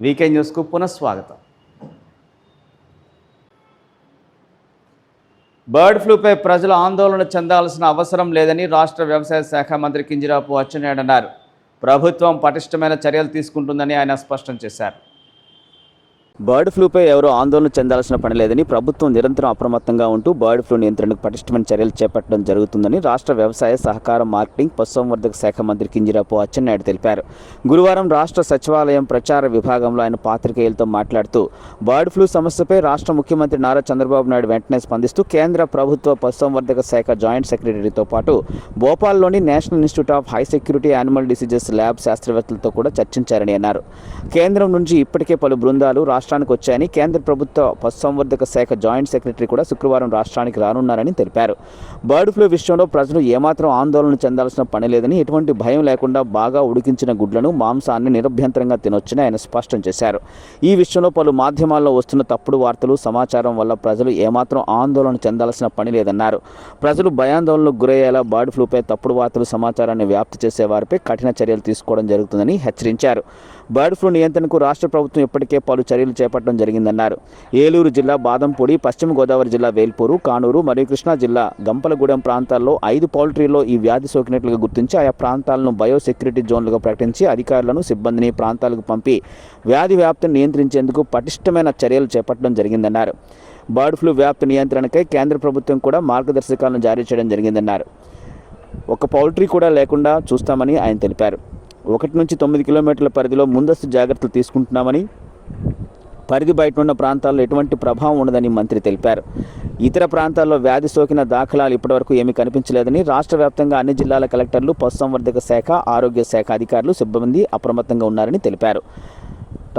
Weekend న్యూస్కు పునఃస్వాగతం bird ఫ్లూపై ప్రజలు ఆందోళన చెందాల్సిన అవసరం లేదని రాష్ట్ర వ్యవసాయ శాఖ మంత్రి కింజరాపు అచ్చెన్నాయుడు అన్నారు. ప్రభుత్వం పటిష్టమైన చర్యలు తీసుకుంటుందని ఆయన స్పష్టం చేశారు. బర్డ్ ఫ్లూపై ఎవరూ ఆందోళన చెందాల్సిన పని లేదని ప్రభుత్వం నిరంతరం అప్రమత్తంగా ఉంటూ బర్డ్ ఫ్లూ నియంత్రణకు పటిష్టమైన చర్యలు చేపట్టడం జరుగుతుందని రాష్ట్ర వ్యవసాయ సహకార మార్కెటింగ్ పశుసంవర్ధక శాఖ మంత్రి కింజరాపు అచ్చెన్నాయుడు తెలిపారు. గురువారం రాష్ట్ర సచివాలయం ప్రచార విభాగంలో ఆయన పాత్రికేయులతో మాట్లాడుతూ బర్డ్ ఫ్లూ సమస్యపై రాష్ట్ర ముఖ్యమంత్రి నారా చంద్రబాబు నాయుడు వెంటనే స్పందిస్తూ కేంద్ర ప్రభుత్వ పశుసంవర్ధక శాఖ జాయింట్ సెక్రటరీతో పాటు భోపాల్లోని national institute of high security animal diseases lab శాస్త్రవేత్తలతో కూడా చర్చించారని అన్నారు. కేంద్రం నుంచి ఇప్పటికే పలు బృందాలు రాష్ట్రానికి వచ్చాయని కేంద్ర ప్రభుత్వ పశుసంవర్ధక శాఖ జాయింట్ సెక్రటరీ కూడా శుక్రవారం రాష్ట్రానికి రానున్నారని తెలిపారు. బర్డ్ ఫ్లూ విషయంలో ప్రజలు ఏమాత్రం ఆందోళన చెందాల్సిన పని లేదని ఎటువంటి భయం లేకుండా బాగా ఉడికించిన గుడ్లను మాంసాన్ని నిరభ్యంతరంగా తినొచ్చని ఆయన స్పష్టం చేశారు. ఈ విషయంలో పలు మాధ్యమాల్లో వస్తున్న తప్పుడు వార్తలు సమాచారం వల్ల ప్రజలు ఏమాత్రం ఆందోళన చెందాల్సిన పని లేదన్నారు. ప్రజలు భయాందోళనకు గురయ్యేలా బర్డ్ ఫ్లూపై తప్పుడు వార్తలు సమాచారాన్ని వ్యాప్తి చేసే వారిపై కఠిన చర్యలు తీసుకోవడం జరుగుతుందని హెచ్చరించారు. బర్డ్ ఫ్లూ నియంత్రణకు రాష్ట్ర ప్రభుత్వం ఇప్పటికే పలు చర్యలు చేపట్టడం జరిగిందన్నారు. ఏలూరు జిల్లా బాదంపూడి పశ్చిమ గోదావరి జిల్లా వేల్పూరు కానూరు మరియు కృష్ణా జిల్లా గంపలగూడెం ప్రాంతాల్లో ఐదు పౌల్ట్రీలో ఈ వ్యాధి సోకినట్లుగా గుర్తించి ఆయా ప్రాంతాలను బయోసెక్యూరిటీ జోన్లుగా ప్రకటించి అధికారులను సిబ్బందిని ప్రాంతాలకు పంపి వ్యాధి వ్యాప్తిని నియంత్రించేందుకు పటిష్టమైన చర్యలు చేపట్టడం జరిగిందన్నారు. బర్డ్ ఫ్లూ వ్యాప్తి నియంత్రణకై కేంద్ర ప్రభుత్వం కూడా మార్గదర్శకాలను జారీ చేయడం జరిగిందన్నారు. ఒక పౌల్ట్రీ కూడా లేకుండా చూస్తామని ఆయన తెలిపారు. ఒకటి నుంచి తొమ్మిది కిలోమీటర్ల పరిధిలో ముందస్తు జాగ్రత్తలు తీసుకుంటున్నామని పరిధి బయట ఉన్న ప్రాంతాల్లో ఎటువంటి ప్రభావం ఉండదని మంత్రి తెలిపారు. ఇతర ప్రాంతాల్లో వ్యాధి సోకిన దాఖలాలు ఇప్పటివరకు ఏమీ కనిపించలేదని రాష్ట్ర వ్యాప్తంగా అన్ని జిల్లాల కలెక్టర్లు పశుసంవర్ధక శాఖ ఆరోగ్య శాఖ అధికారులు సిబ్బంది అప్రమత్తంగా ఉన్నారని తెలిపారు.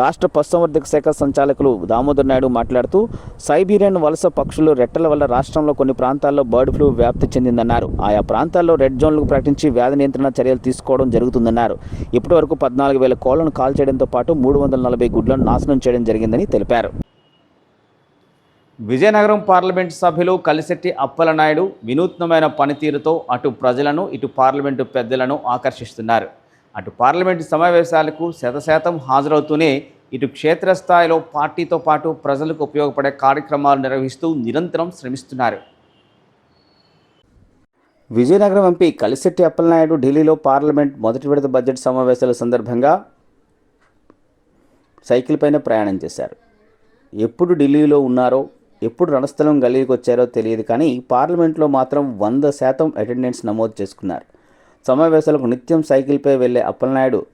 రాష్ట్ర పశుసంవర్ధక శాఖ సంచాలకులు దామోదర్ నాయుడు మాట్లాడుతూ సైబీరియన్ వలస పక్షులు రెట్టల వల్ల రాష్ట్రంలో కొన్ని ప్రాంతాల్లో బర్డ్ ఫ్లూ వ్యాప్తి చెందిందన్నారు. ఆయా ప్రాంతాల్లో రెడ్ జోన్లకు ప్రకటించి వ్యాధి నియంత్రణ చర్యలు తీసుకోవడం జరుగుతుందన్నారు. ఇప్పటి వరకు పద్నాలుగు వేల కోళ్ళను కాల్ చేయడంతో పాటు మూడు వందల నలభై గుడ్లను నాశనం చేయడం జరిగిందని తెలిపారు. విజయనగరం పార్లమెంటు సభ్యులు కలిశెట్టి అప్పలనాయుడు వినూత్నమైన పనితీరుతో అటు ప్రజలను ఇటు పార్లమెంటు పెద్దలను ఆకర్షిస్తున్నారు. అటు పార్లమెంటు సమావేశాలకు శతశాతం హాజరవుతూనే ఇటు క్షేత్రస్థాయిలో పార్టీతో పాటు ప్రజలకు ఉపయోగపడే కార్యక్రమాలు నిర్వహిస్తూ నిరంతరం శ్రమిస్తున్నారు. విజయనగరం ఎంపీ కలిశెట్టి అప్పలనాయుడు ఢిల్లీలో పార్లమెంట్ మొదటి విడత బడ్జెట్ సమావేశాల సందర్భంగా సైకిల్ పైన ప్రయాణం చేశారు. ఎప్పుడు ఢిల్లీలో ఉన్నారో ఎప్పుడు రణస్థలం గల్లీకి వచ్చారో తెలియదు కానీ పార్లమెంట్లో మాత్రం వంద శాతం అటెండెన్స్ నమోదు చేసుకున్నారు. సమావేశాలకు నిత్యం సైకిల్పై వెళ్ళే అప్పలనాయుడు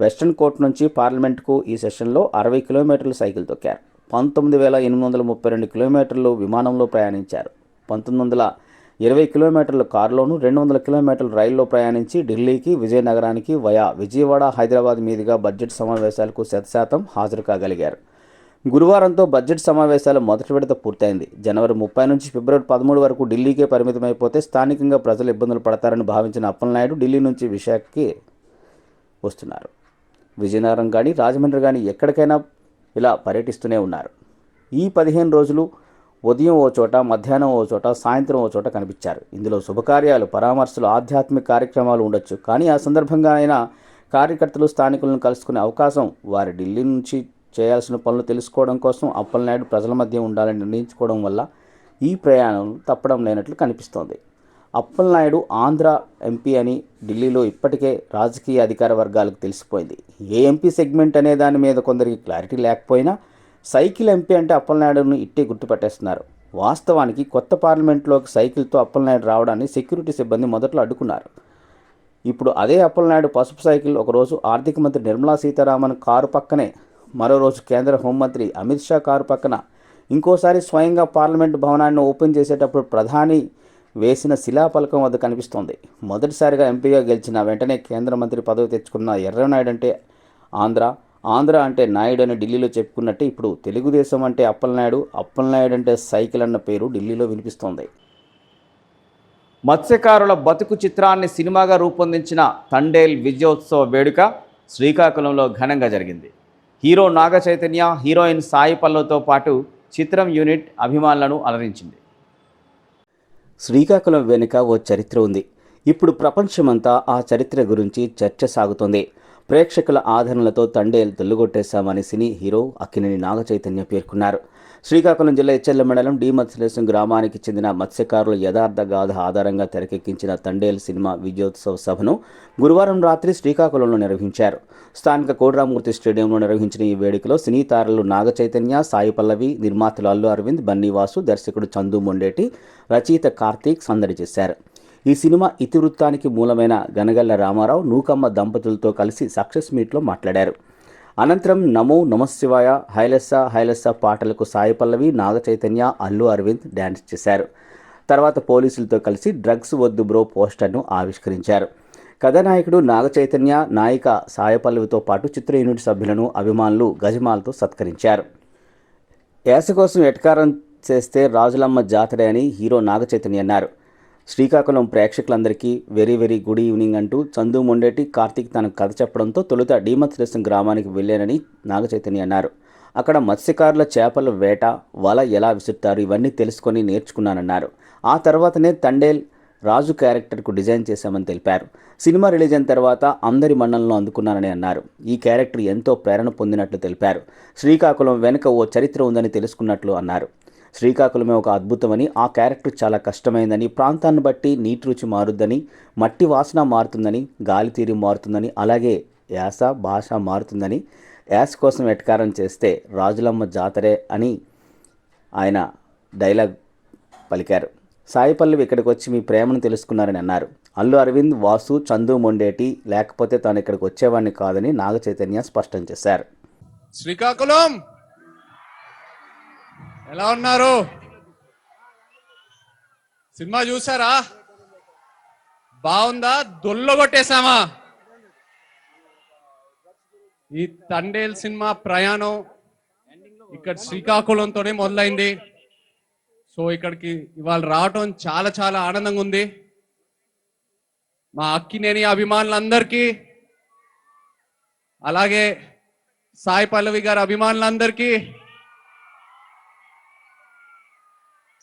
వెస్ట్రన్ కోర్ట్ నుంచి పార్లమెంట్కు ఈ సెషన్లో అరవై కిలోమీటర్లు సైకిల్ తొక్కారు. పంతొమ్మిది వేల ఎనిమిది వందల ముప్పై రెండు కిలోమీటర్లు విమానంలో ప్రయాణించారు. పంతొమ్మిది వందల ఇరవై కిలోమీటర్ల కారులోను రెండు వందల కిలోమీటర్లు రైల్లో ప్రయాణించి ఢిల్లీకి విజయనగరానికి వయా విజయవాడ హైదరాబాద్ మీదుగా బడ్జెట్ సమావేశాలకు శతశాతం హాజరు కాగలిగారు. గురువారంతో బడ్జెట్ సమావేశాల మొదటి విడత పూర్తయింది. జనవరి ముప్పై నుంచి ఫిబ్రవరి పదమూడు వరకు ఢిల్లీకే పరిమితమైపోతే స్థానికంగా ప్రజలు ఇబ్బందులు పడతారని భావించిన అప్పలనాయుడు ఢిల్లీ నుంచి విశాఖకి వస్తున్నారు. విజయనగరం కానీ రాజమండ్రి కానీ ఎక్కడికైనా ఇలా పర్యటిస్తూనే ఉన్నారు. ఈ పదిహేను రోజులు ఉదయం ఓ చోట మధ్యాహ్నం ఓ చోట సాయంత్రం ఓ చోట కనిపించారు. ఇందులో శుభకార్యాలు పరామర్శలు ఆధ్యాత్మిక కార్యక్రమాలు ఉండొచ్చు. కానీ ఆ సందర్భంగా అయినా కార్యకర్తలు స్థానికులను కలుసుకునే అవకాశం వారి ఢిల్లీ నుంచి చేయాల్సిన పనులు తెలుసుకోవడం కోసం అప్పలనాయుడు ప్రజల మధ్య ఉండాలని నిర్ణయించుకోవడం వల్ల ఈ ప్రయాణం తప్పడం లేనట్లు కనిపిస్తోంది. అప్పలనాయుడు ఆంధ్ర ఎంపీ అని ఢిల్లీలో ఇప్పటికే రాజకీయ అధికార వర్గాలకు తెలిసిపోయింది. ఏ ఎంపీ సెగ్మెంట్ అనే దాని మీద కొందరికి క్లారిటీ లేకపోయినా సైకిల్ ఎంపీ అంటే అప్పలనాయుడును ఇట్టే గుర్తుపెట్టేస్తున్నారు. వాస్తవానికి కొత్త పార్లమెంట్లోకి సైకిల్తో అప్పలనాయుడు రావడాన్ని సెక్యూరిటీ సిబ్బంది మొదట్లో అడ్డుకున్నారు. ఇప్పుడు అదే అప్పలనాయుడు పసుపు సైకిల్ ఒకరోజు ఆర్థిక మంత్రి నిర్మలా సీతారామన్ కారు పక్కనే మరో రోజు కేంద్ర హోంమంత్రి అమిత్ షా కారు పక్కన ఇంకోసారి స్వయంగా పార్లమెంటు భవనాన్ని ఓపెన్ చేసేటప్పుడు ప్రధాని వేసిన శిలాఫలకం వద్ద కనిపిస్తోంది. మొదటిసారిగా ఎంపీగా గెలిచిన వెంటనే కేంద్ర మంత్రి పదవి తెచ్చుకున్న ఎర్రనాయుడు అంటే ఆంధ్ర ఆంధ్ర అంటే నాయుడు అని ఢిల్లీలో చెప్పుకున్నట్టే ఇప్పుడు తెలుగుదేశం అంటే అప్పలనాయుడు అప్పలనాయుడు అంటే సైకిల్ అన్న పేరు ఢిల్లీలో వినిపిస్తోంది. మత్స్యకారుల బతుకు చిత్రాన్ని సినిమాగా రూపొందించిన తండేల్ విజయోత్సవ వేడుక శ్రీకాకుళంలో ఘనంగా జరిగింది. హీరో నాగ చైతన్య హీరోయిన్ సాయి పల్లవ్తో పాటు చిత్రం యూనిట్ అభిమానులను అలరించింది. శ్రీకాకుళం వెనుక ఓ చరిత్ర ఉంది. ఇప్పుడు ప్రపంచమంతా ఆ చరిత్ర గురించి చర్చ సాగుతోంది. ప్రేక్షకుల ఆదరణలతో తండేల్ తొల్లుగొట్టేశామని సినీ హీరో అక్కినేని నాగచైతన్య పేర్కొన్నారు. శ్రీకాకుళం జిల్లా ఎచ్చెల్ల మండలం డి. మత్స్యలేశం గ్రామానికి చెందిన మత్స్యకారుల యథార్థ గాథ ఆధారంగా తెరకెక్కించిన తండేల్ సినిమా విజయోత్సవ సభను గురువారం రాత్రి శ్రీకాకుళంలో నిర్వహించారు. స్థానిక కోడ్రామూర్తి స్టేడియంలో నిర్వహించిన ఈ వేడుకలో సినీ తారలు నాగచైతన్య సాయి పల్లవి నిర్మాతలు అల్లు అరవింద్ బన్నీవాసు దర్శకుడు చందు మొండేటి రచయిత కార్తీక్ సందడి చేశారు. ఈ సినిమా ఇతివృత్తానికి మూలమైన గనగల్ల రామారావు నూకమ్మ దంపతులతో కలిసి సక్సెస్ మీట్లో మాట్లాడారు. అనంతరం నమో నమశివాయ హైలస్స హైలస్స పాటలకు సాయి పల్లవి నాగ చైతన్య అల్లు అరవింద్ డ్యాన్స్ చేశారు. తర్వాత పోలీసులతో కలిసి డ్రగ్స్ వద్దు బ్రో పోస్టర్ను ఆవిష్కరించారు. కథానాయకుడు నాగ చైతన్య నాయిక సాయపల్లవితో పాటు చిత్ర యూనిట్ సభ్యులను అభిమానులు గజమాలతో సత్కరించారు. యాస కోసం ఎటకారం చేస్తే రాజులమ్మ జాతరే అని హీరో నాగ చైతన్య అన్నారు. శ్రీకాకుళం ప్రేక్షకులందరికీ వెరీ వెరీ గుడ్ ఈవినింగ్ అంటూ చందు మొండేటి కార్తీక్ తన కథ చెప్పడంతో తొలుత డీమత్స్లేసం గ్రామానికి వెళ్ళానని నాగచైతన్య అన్నారు. అక్కడ మత్స్యకారుల చేపల వేట వల ఎలా విసురుతారు ఇవన్నీ తెలుసుకొని నేర్చుకున్నానన్నారు. ఆ తర్వాతనే తండేల్ రాజు క్యారెక్టర్కు డిజైన్ చేశామని తెలిపారు. సినిమా రిలీజ్ అయిన తర్వాత అందరి మన్నలను అందుకున్నానని అన్నారు. ఈ క్యారెక్టర్ ఎంతో ప్రేరణ పొందినట్లు తెలిపారు. శ్రీకాకుళం వెనుక ఓ చరిత్ర ఉందని తెలుసుకున్నట్లు అన్నారు. శ్రీకాకుళమే ఒక అద్భుతమని ఆ క్యారెక్టర్ చాలా కష్టమైందని ప్రాంతాన్ని బట్టి నీటి రుచి మారుద్దని మట్టి వాసన మారుతుందని గాలి తీరు మారుతుందని అలాగే యాస భాష మారుతుందని యాస కోసం ఎట్కారం చేస్తే రాజులమ్మ జాతరే అని ఆయన డైలాగ్ పలికారు. సాయి పల్లవి ఇక్కడికి వచ్చి మీ ప్రేమను తెలుసుకున్నారని అన్నారు. అల్లు అరవింద్ వాసు చందు మొండేటి లేకపోతే తాను ఇక్కడికి వచ్చేవాడిని కాదని నాగ చైతన్య స్పష్టం చేశారు. శ్రీకాకుళం! ఎలా ఉన్నారు? సినిమా చూసారా బాగుందా? దొల్లగొట్టేశామా ఈ తండేల్ సినిమా ప్రయాణం ఇక్కడ శ్రీకాకుళంతోనే మొదలైంది. సో ఇక్కడికి ఇవాళ రావటం చాలా చాలా ఆనందంగా ఉంది. మా అక్కినేని అభిమానులందరికీ అలాగే సాయి పల్లవి గారి అభిమానులందరికీ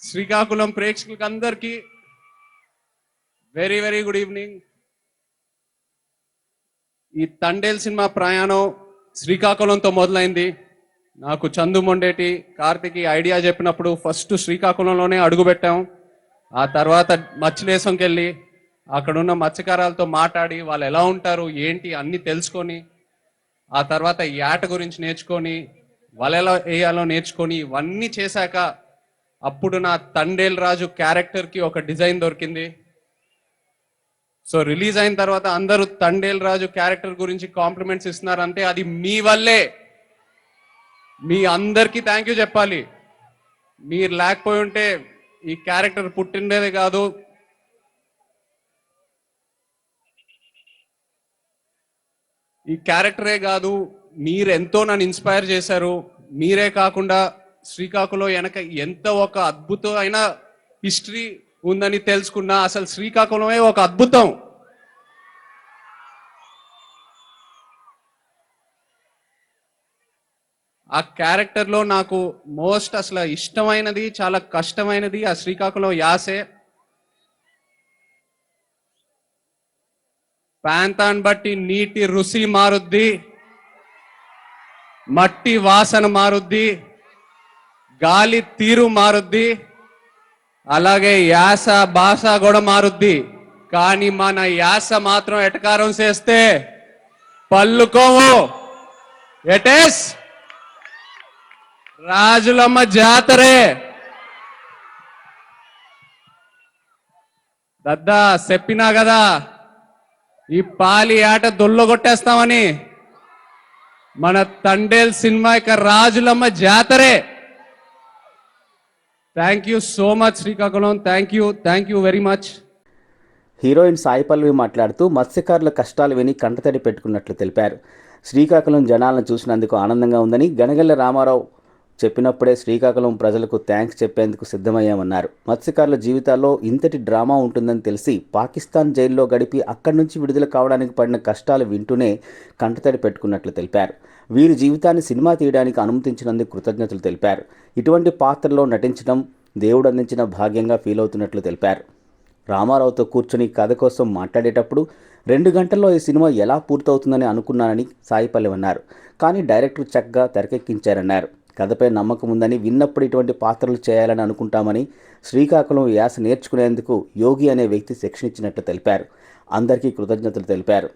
శ్రీకాకుళం ప్రేక్షకులకి అందరికీ వెరీ వెరీ గుడ్ ఈవినింగ్. ఈ తండేల్ సినిమా ప్రయాణం శ్రీకాకుళంతో మొదలైంది. నాకు చందు మొండేటి కార్తిక్ ఐడియా చెప్పినప్పుడు ఫస్ట్ శ్రీకాకుళంలోనే అడుగుపెట్టాం ఆ తర్వాత మత్స్యలేశంకి వెళ్ళి అక్కడున్న మత్స్యకారాలతో మాట్లాడి వాళ్ళు ఎలా ఉంటారు ఏంటి అన్ని తెలుసుకొని ఆ తర్వాత ఈ ఆట గురించి నేర్చుకొని వలెలా వేయాలో నేర్చుకొని ఇవన్నీ చేశాక అప్పుడు నా తండేల్ రాజు క్యారెక్టర్కి ఒక డిజైన్ దొరికింది. సో రిలీజ్ అయిన తర్వాత అందరూ తండేల్ రాజు క్యారెక్టర్ గురించి కాంప్లిమెంట్స్ ఇస్తున్నారంటే అది మీ వల్లే. మీ అందరికీ థ్యాంక్ యూ చెప్పాలి. మీరు లేకపోయి ఉంటే ఈ క్యారెక్టర్ పుట్టిండేదే కాదు. ఈ క్యారెక్టరే కాదు మీరు ఎంతో నన్ను ఇన్స్పైర్ చేశారు. మీరే కాకుండా శ్రీకాకుళం వెనక ఎంత ఒక అద్భుతమైన హిస్టరీ ఉందని తెలుసుకున్నా అసలు శ్రీకాకుళమే ఒక అద్భుతం. ఆ క్యారెక్టర్లో నాకు మోస్ట్ అసలు ఇష్టమైనది చాలా కష్టమైనది ఆ శ్రీకాకుళం యాసే. ప్రాంతాన్ని బట్టి నీటి రుచి మారుద్ది మట్టి వాసన మారుద్ది. గాలి తీరు మారుద్ది అలాగే యాస భాష కూడా మారుద్ది. కానీ మన యాస మాత్రం ఎటకారం చేస్తే పల్లుకోవు ఎటేస్ రాజులమ్మ జాతరే. దద్దా చెప్పినా కదా ఈ పాలి ఆట దొల్లగొట్టేస్తామని మన తండేల్ సినిమా యొక్క Rajulamma జాతరే. Thank you so much Srikakulam thank you thank you very much heroine Sai Pallavi మాట్లాడుతూ మత్స్యకారుల కష్టాలు విని కంటతడి పెట్టుకున్నట్లు తెలిపారు. శ్రీకాకుళం జనాలను చూసినందుకు ఆనందంగా ఉందని గనగల్ల రామారావు చెప్పినప్పుడే శ్రీకాకుళం ప్రజలకు థ్యాంక్స్ చెప్పేందుకు సిద్ధమయ్యామన్నారు. మత్స్యకారుల జీవితాల్లో ఇంతటి డ్రామా ఉంటుందని తెలిసి పాకిస్తాన్ జైల్లో గడిపి అక్కడి నుంచి విడుదల కావడానికి పడిన కష్టాలు వింటూనే కంటతడి పెట్టుకున్నట్లు తెలిపారు. వీరి జీవితాన్ని సినిమా తీయడానికి అనుమతించినందుకు కృతజ్ఞతలు తెలిపారు. ఇటువంటి పాత్రలో నటించడం దేవుడు అందించిన భాగ్యంగా ఫీల్ అవుతున్నట్లు తెలిపారు. రామారావుతో కూర్చొని కథ కోసం మాట్లాడేటప్పుడు రెండు గంటల్లో ఈ సినిమా ఎలా పూర్తవుతుందని అనుకున్నానని సాయిపల్లి అన్నారు. కానీ డైరెక్టర్ చక్కగా తెరకెక్కించారన్నారు. కథపై నమ్మకం ఉందని విన్నప్పుడు ఇటువంటి పాత్రలు చేయాలని అనుకుంటామని శ్రీకాకుళం యాస నేర్చుకునేందుకు యోగి అనే వ్యక్తి శిక్షణ ఇచ్చినట్లు తెలిపారు. అందరికీ కృతజ్ఞతలు తెలిపారు.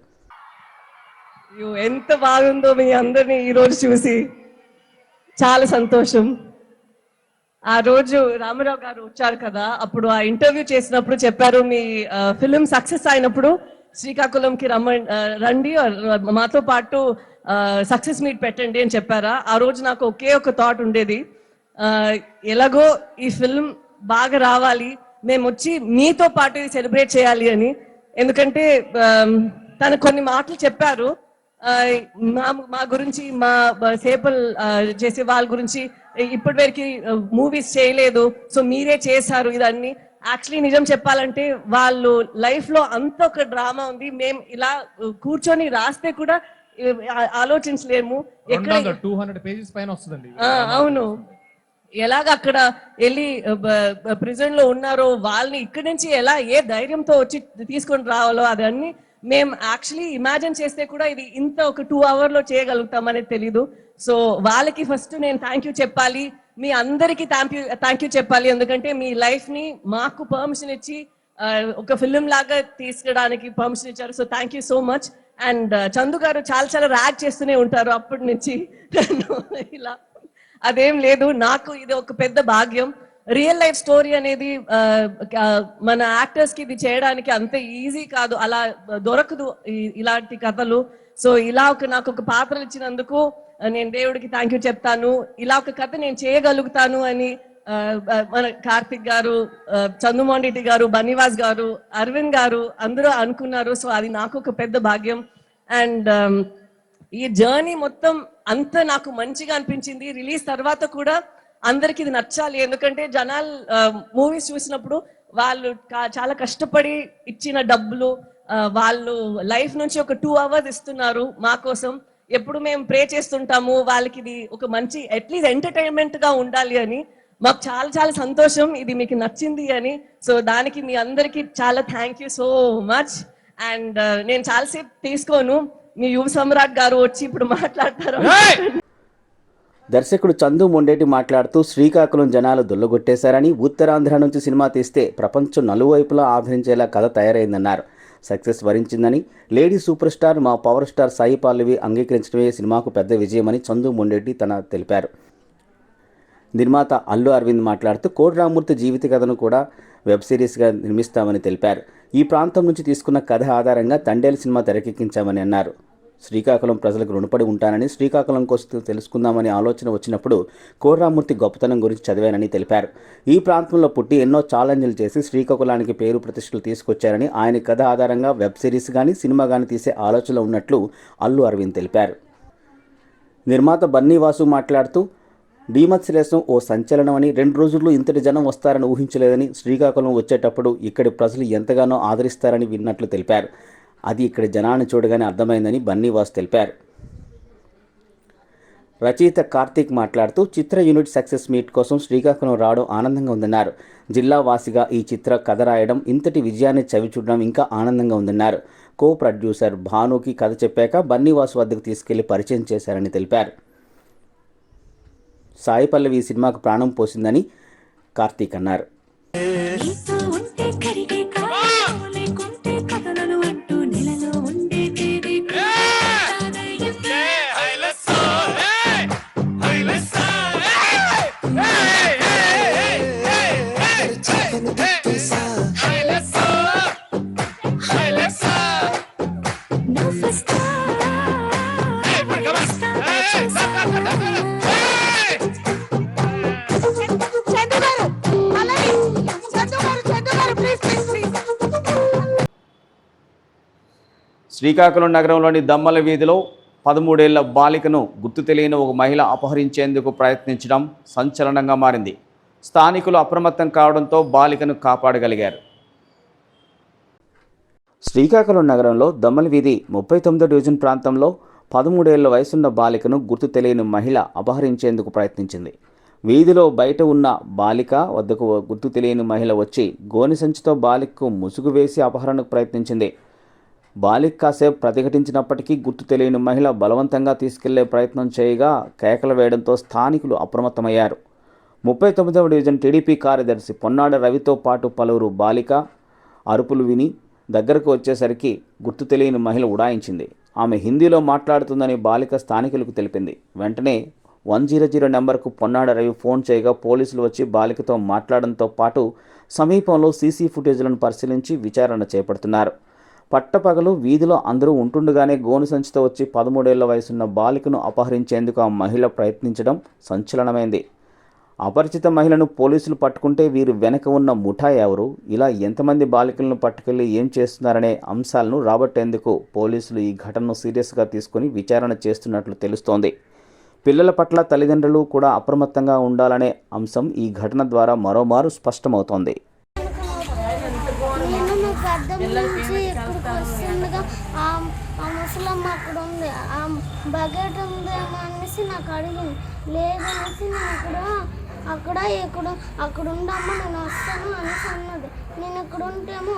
ఎంత బాగుందో మీ అందరినీ ఈ రోజు చూసి. చాలా సంతోషం. ఆ రోజు రామారావు గారు వచ్చారు కదా అప్పుడు ఆ ఇంటర్వ్యూ చేసినప్పుడు చెప్పారు మీ ఫిలిం సక్సెస్ అయినప్పుడు శ్రీకాకుళంకి రమ్మ రండి మాతో పాటు సక్సెస్ మీట్ పెట్టండి అని చెప్పారా. ఆ రోజు నాకు ఒకే ఒక థాట్ ఉండేది. ఆ, ఎలాగో ఈ ఫిల్మ్ బాగా రావాలి మేము వచ్చి మీతో పాటు సెలబ్రేట్ చేయాలి అని. ఎందుకంటే ఆ, తను కొన్ని మాటలు చెప్పారు మా మా గురించి మా సేపల్ చేసే వాళ్ళ గురించి ఇప్పటి వరకు మూవీస్ చేయలేదు. సో మీరే చేశారు ఇదన్నీ. యాక్చువల్లీ నిజం చెప్పాలంటే వాళ్ళు లైఫ్లో అంత ఒక డ్రామా ఉంది. మేము ఇలా కూర్చొని రాస్తే కూడా ఆలోచించలేము. ఎక్కడ టూ హండ్రెడ్ పేజెస్ పైన వస్తుందండి. అవును. ఎలాగ అక్కడ వెళ్ళి ప్రిజన్లో ఉన్నారో వాళ్ళని ఇక్కడి నుంచి ఎలా ఏ ధైర్యంతో వచ్చి తీసుకొని రావాలో అదన్నీ మేము యాక్చువల్లీ ఇమాజిన్ చేస్తే కూడా ఇది ఇంత ఒక టూ అవర్లో చేయగలుగుతామనేది చేయగలుగుతాం అనేది తెలీదు. సో వాళ్ళకి ఫస్ట్ నేను థ్యాంక్ యూ చెప్పాలి. మీ అందరికీ థ్యాంక్ యూ థ్యాంక్ యూ చెప్పాలి. ఎందుకంటే మీ లైఫ్ని మాకు పర్మిషన్ ఇచ్చి ఒక ఫిల్మ్ లాగా తీసుకోవడానికి పర్మిషన్ ఇచ్చారు. So thank you so much and Chandoo garu చాలా చాలా ర్యాక్ చేస్తూనే ఉంటారు అప్పటి నుంచి. ఇలా. అదేం లేదు. నాకు ఇది ఒక పెద్ద భాగ్యం. రియల్ లైఫ్ స్టోరీ అనేది మన యాక్టర్స్కి ఇది చేయడానికి అంత ఈజీ కాదు. అలా దొరకదు ఇలాంటి కథలు. సో ఇలా ఒక నాకు ఒక పాత్రలు ఇచ్చినందుకు నేను దేవుడికి థ్యాంక్ యూ చెప్తాను. ఇలా ఒక కథ నేను చేయగలుగుతాను అని మన కార్తిక్ గారు ఆ, గారు బనివాస్ గారు అరవింద్ గారు అందరూ అనుకున్నారు. సో అది నాకు ఒక పెద్ద భాగ్యం. అండ్ ఈ జర్నీ మొత్తం అంత నాకు మంచిగా అనిపించింది. రిలీజ్ తర్వాత కూడా అందరికి ఇది నచ్చాలి. ఎందుకంటే జనాలు మూవీస్ చూసినప్పుడు వాళ్ళు చాలా కష్టపడి ఇచ్చిన డబ్బులు వాళ్ళు లైఫ్ నుంచి ఒక టూ అవర్స్ ఇస్తున్నారు మా కోసం. ఎప్పుడు మేము ప్రే చేస్తుంటాము వాళ్ళకి ఇది ఒక మంచి అట్లీస్ట్ ఎంటర్టైన్మెంట్గా ఉండాలి అని మాకు చాలా చాలా సంతోషం. ఇది మీకు నచ్చింది అని. సో దానికి మీ అందరికి చాలా thank you so much and నేను చాలాసేపు తీసుకోను. మీ యువ సమ్రాట్ గారు వచ్చి ఇప్పుడు మాట్లాడతారు. దర్శకుడు చందు మొండేటి మాట్లాడుతూ శ్రీకాకుళం జనాలు దుల్లగొట్టేశారని ఉత్తరాంధ్ర నుంచి సినిమా తీస్తే ప్రపంచం నలువైపులా ఆదరించేలా కథ తయారైందన్నారు. సక్సెస్ వరించిందని లేడీ సూపర్ స్టార్ మా పవర్ స్టార్ సాయి పల్లవి అంగీకరించడమే సినిమాకు పెద్ద విజయమని చందు మొండేటి తన తెలిపారు. నిర్మాత అల్లు అరవింద్ మాట్లాడుతూ కోడిరామూర్తి జీవిత కథను కూడా వెబ్ సిరీస్గా నిర్మిస్తామని తెలిపారు. ఈ ప్రాంతం నుంచి తీసుకున్న కథ ఆధారంగా తండేలు సినిమా తెరకెక్కించామని అన్నారు. శ్రీకాకుళం ప్రజలకు రుణపడి ఉంటానని శ్రీకాకుళం కోసం తెలుసుకుందామని ఆలోచన వచ్చినప్పుడు కోర్రామూర్తి గొప్పతనం గురించి చదివానని తెలిపారు. ఈ ప్రాంతంలో పుట్టి ఎన్నో ఛాలెంజ్లు చేసి శ్రీకాకుళానికి పేరు ప్రతిష్టలు తీసుకొచ్చారని ఆయన కథ ఆధారంగా వెబ్ సిరీస్ కానీ సినిమా కానీ తీసే ఆలోచనలో ఉన్నట్లు అల్లు అరవింద్ తెలిపారు. నిర్మాత బన్నీవాసు మాట్లాడుతూ డీమత్స్లేసం ఓ సంచలనమని రెండు రోజుల్లో ఇంతటి జనం వస్తారని ఊహించలేదని శ్రీకాకుళం వచ్చేటప్పుడు ఇక్కడి ప్రజలు ఎంతగానో ఆదరిస్తారని విన్నట్లు తెలిపారు. అది ఇక్కడ జనాన్ని చూడగానే అర్థమైందని బన్నీవాస్ తెలిపారు. రచయిత కార్తీక్ మాట్లాడుతూ చిత్ర యూనిట్ సక్సెస్ మీట్ కోసం శ్రీకాకుళం రావడం ఆనందంగా ఉందన్నారు. జిల్లా వాసిగా ఈ చిత్ర కథ రాయడం ఇంతటి విజయాన్ని చవిచూడడం ఇంకా ఆనందంగా ఉందన్నారు. కో ప్రొడ్యూసర్ భానుకి కథ చెప్పాక బన్నీవాసు వద్దకు తీసుకెళ్ళి పరిచయం చేశారని తెలిపారు. సాయి పల్లవి ఈ సినిమాకు ప్రాణం పోసిందని కార్తీక్ అన్నారు. శ్రీకాకుళం నగరంలోని దమ్మల వీధిలో పదమూడేళ్ళ బాలికను గుర్తు తెలియని ఒక మహిళ అపహరించేందుకు ప్రయత్నించడం సంచలనంగా మారింది. స్థానికులు అప్రమత్తం కావడంతో బాలికను కాపాడగలిగారు. శ్రీకాకుళం నగరంలో దమ్మల వీధి ముప్పై తొమ్మిదో డివిజన్ ప్రాంతంలో పదమూడేళ్ళ వయసున్న బాలికను గుర్తు తెలియని మహిళ అపహరించేందుకు ప్రయత్నించింది. వీధిలో బయట ఉన్న బాలిక వద్దకు గుర్తు తెలియని మహిళ వచ్చి గోని సంచితో బాలికకు ముసుగు వేసి అపహరణకు ప్రయత్నించింది. బాలిక కాసేపు ప్రతిఘటించినప్పటికీ గుర్తు తెలియని మహిళ బలవంతంగా తీసుకెళ్ళే ప్రయత్నం చేయగా కేకలు వేయడంతో స్థానికులు అప్రమత్తమయ్యారు. ముప్పై తొమ్మిదవ డివిజన్ టీడీపీ కార్యదర్శి పొన్నాడ రవితో పాటు పలువురు బాలిక అరుపులు విని దగ్గరకు వచ్చేసరికి గుర్తు తెలియని మహిళ ఉడాయించింది. ఆమె హిందీలో మాట్లాడుతుందని బాలిక స్థానికులకు తెలిపింది. వెంటనే వన్ జీరో జీరో నెంబర్కు పొన్నాడ రవి ఫోన్ చేయగా పోలీసులు వచ్చి బాలికతో మాట్లాడడంతో పాటు సమీపంలో సీసీ ఫుటేజ్లను పరిశీలించి విచారణ చేపడుతున్నారు. పట్టపగలు వీధిలో అందరూ ఉంటుండగానే గోను సంచితో వచ్చి పదమూడేళ్ళ వయసున్న బాలికను అపహరించేందుకు ఆ మహిళ ప్రయత్నించడం సంచలనమైంది. అపరిచిత మహిళను పోలీసులు పట్టుకుంటే వీరు వెనక ఉన్న ముఠా ఎవరు? ఇలా ఎంతమంది బాలికలను పట్టుకెళ్ళి ఏం చేస్తున్నారనే అంశాలను రాబట్టేందుకు పోలీసులు ఈ ఘటనను సీరియస్గా తీసుకుని విచారణ చేస్తున్నట్లు తెలుస్తోంది. పిల్లల పట్ల తల్లిదండ్రులు కూడా అప్రమత్తంగా ఉండాలనే అంశం ఈ ఘటన ద్వారా మరోమారు స్పష్టమవుతోంది. అద్దం నుంచి ఇక్కడికి వస్తుండగా ఆ ముసలమ్మ అక్కడ ఉంది. ఆ బకెట్ ఉందేమో అనేసి నాకు అడిగింది లేదనేసి నేను ఇక్కడ అక్కడ ఇక్కడ అక్కడ ఉండమ్మ నేను వస్తాను అనేసి అన్నది. నేను ఇక్కడ ఉంటేమో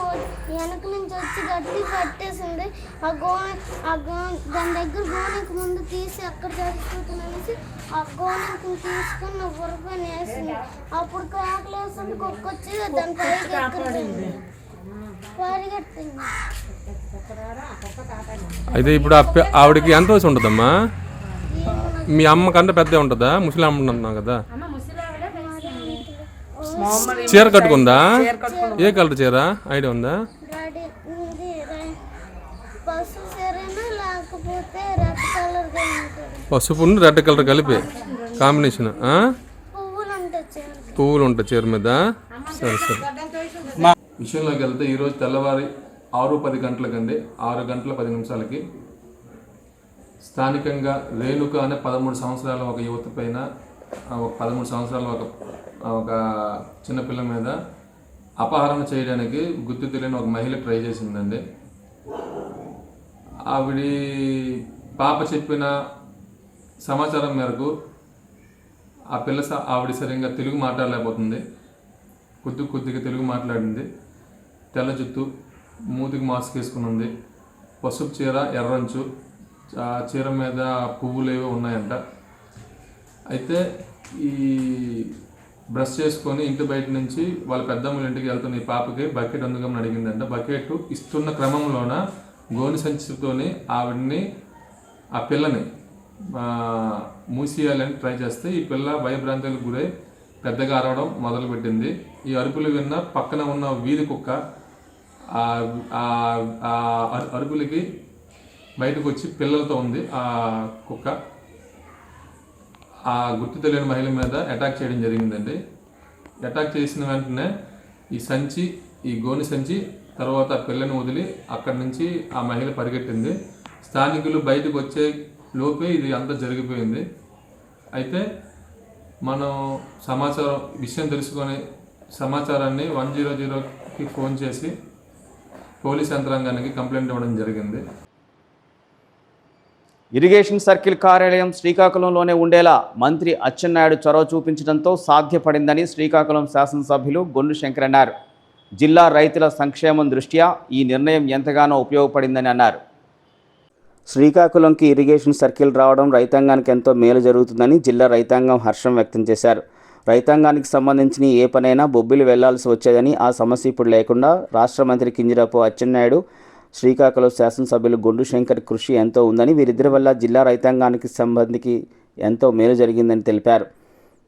వెనక నుంచి వచ్చి గట్టి పట్టేసింది. ఆ గోనె ఆ గో దాని దగ్గర గోనెకి ముందు తీసి అక్కడ చచ్చిపోతుంది అనేసి ఆ గోనెకి తీసుకుని నా బుర్రపైన వేసింది. అప్పుడు కేకలు వేస్తుంది కుక్క వచ్చి దాని పైకి పరిగెత్తింది అయితే ఇప్పుడు ఆవిడకి ఎంత వయసు ఉంటుందమ్మా? మీ అమ్మ కంటే పెద్ద ఉంటుందా? ముసలి అమ్మ అంటున్నావు కదా? చీర కట్టుకుందా? ఏ కలర్ చీర? ఐడియా ఉందా? పసుపు రెడ్ కలర్ కలిపి. కాంబినేషన్ పువ్వులు ఉంటాయి చీర మీద. సరే సరే. విషయంలోకి వెళ్తే ఈరోజు తెల్లవారి ఆరు పది గంటలకండి. ఆరు గంటల పది నిమిషాలకి. స్థానికంగా రేణుక అనే పదమూడు సంవత్సరాల ఒక యువత పైన ఒక పదమూడు సంవత్సరాల ఒక ఒక చిన్నపిల్ల మీద అపహరణ చేయడానికి గుర్తు తెలియని ఒక మహిళ ట్రై చేసిందండి. ఆవిడ పాప చెప్పిన సమాచారం మేరకు ఆ పిల్ల స- ఆవిడ సరిగ్గా తెలుగు మాట్లాడలేకపోతుంది. కొద్ది కొద్దిగా తెలుగు మాట్లాడింది. తెల్ల జుత్తు మూతికి మాస్క్ వేసుకుని ఉంది పసుపు చీర ఎర్రంచు ఆ చీర మీద పువ్వులు ఏవో ఉన్నాయంట. అయితే ఈ బ్రష్ చేసుకొని ఇంటి బయట నుంచి వాళ్ళ పెద్దమ్మల ఇంటికి వెళ్తున్న ఈ పాపకి బకెట్ అందుకని అడిగిందంట. బకెట్ ఇస్తున్న క్రమంలోన గోని సంచితోని ఆవిడ్ని ఆ పిల్లని ఆ, మూసేయాలని ట్రై చేస్తే ఈ పిల్ల భయభ్రాంతులకు గురై పెద్దగా అరవడం మొదలుపెట్టింది. ఈ అరుపులు విన్న పక్కన ఉన్న వీధి కుక్క ఆ- అరుగులకి బయటకు వచ్చి పిల్లలతో ఉంది ఆ కుక్క. ఆ గుర్తు తెలియని మహిళ మీద అటాక్ చేయడం జరిగిందండి. అటాక్ చేసిన వెంటనే ఈ సంచి ఈ గోని సంచి తర్వాత ఆ పిల్లని వదిలి అక్కడి నుంచి ఆ మహిళ పరిగెట్టింది. స్థానికులు బయటకు వచ్చే లోపే ఇది అంతా జరిగిపోయింది. అయితే మనం సమాచారం విషయం తెలుసుకొని సమాచారాన్ని వన్ జీరో జీరోకి ఫోన్ చేసి పోలీస్ యంత్రాంగానికి కంప్లైంట్ ఇవ్వడం జరిగింది. ఇరిగేషన్ సర్కిల్ కార్యాలయం శ్రీకాకుళంలోనే ఉండేలా మంత్రి అచ్చెన్నాయుడు చొరవ చూపించడంతో సాధ్యపడిందని శ్రీకాకుళం శాసనసభ్యులు గొల్లు శంకర్ అన్నారు. జిల్లా రైతుల సంక్షేమం దృష్ట్యా ఈ నిర్ణయం ఎంతగానో ఉపయోగపడిందని అన్నారు. శ్రీకాకుళంకి ఇరిగేషన్ సర్కిల్ రావడం రైతాంగానికి ఎంతో మేలు జరుగుతుందని జిల్లా రైతాంగం హర్షం వ్యక్తం చేశారు. రైతాంగానికి సంబంధించిన ఏ పనైనా బొబ్బిలి వెళ్ళాల్సి వచ్చేదని ఆ సమస్య ఇప్పుడు లేకుండా రాష్ట్ర మంత్రి కింజరాపు అచ్చెన్నాయుడు శ్రీకాకుళం శాసనసభ్యులు గొండు శంకర్ కృషి ఎంతో ఉందని వీరిద్దరి వల్ల జిల్లా రైతాంగానికి సంబంధించి ఎంతో మేలు జరిగిందని తెలిపారు.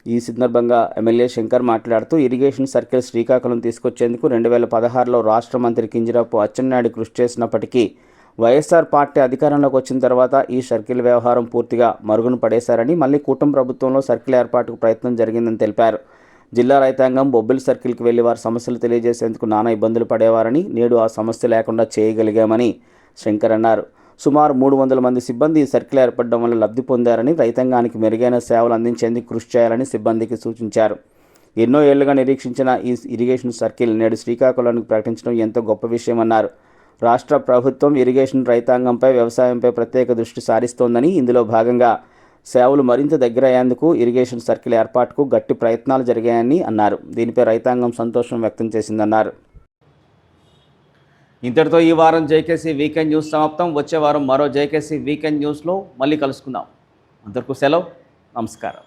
ఈ సందర్భంగా ఎమ్మెల్యే శంకర్ మాట్లాడుతూ ఇరిగేషన్ సర్కిల్ శ్రీకాకుళం తీసుకొచ్చేందుకు రెండు వేల పదహారులో రాష్ట్ర మంత్రి కింజరాపు అచ్చెన్నాయుడు కృషి చేసినప్పటికీ వైఎస్ఆర్ పార్టీ అధికారంలోకి వచ్చిన తర్వాత ఈ సర్కిల్ వ్యవహారం పూర్తిగా మరుగున పడేశారని మళ్ళీ కూటమి ప్రభుత్వంలో సర్కిల్ ఏర్పాటుకు ప్రయత్నం జరిగిందని తెలిపారు. జిల్లా రైతాంగం బొబ్బిలి సర్కిల్కి వెళ్ళి వారి సమస్యలు తెలియజేసేందుకు నానా ఇబ్బందులు పడేవారని నేడు ఆ సమస్య లేకుండా చేయగలిగామని శంకర్ అన్నారు. సుమారు మూడు వందల మంది సిబ్బంది ఈ సర్కిల్ ఏర్పడడం వల్ల లబ్ధి పొందారని రైతాంగానికి మెరుగైన సేవలు అందించేందుకు కృషి చేయాలని సిబ్బందికి సూచించారు. ఎన్నో ఏళ్ళుగా నిరీక్షించిన ఈ ఇరిగేషన్ సర్కిల్ నేడు శ్రీకాకుళానికి ప్రకటించడం ఎంతో గొప్ప విషయమన్నారు. రాష్ట్ర ప్రభుత్వం ఇరిగేషన్ రైతాంగంపై వ్యవసాయంపై ప్రత్యేక దృష్టి సారిస్తోందని ఇందులో భాగంగా సేవలు మరింత దగ్గరయ్యేందుకు ఇరిగేషన్ సర్కిల్ ఏర్పాటుకు గట్టి ప్రయత్నాలు జరిగాయని అన్నారు. దీనిపై రైతాంగం సంతోషం వ్యక్తం చేసిందన్నారు. ఇంతటితో ఈ వారం జేకేసీ వీకెండ్ న్యూస్ సమాప్తం. వచ్చే వారం మరో జేకేసీ వీకెండ్ న్యూస్లో మళ్ళీ కలుసుకుందాం. అందరికీ సెలవు. నమస్కారం.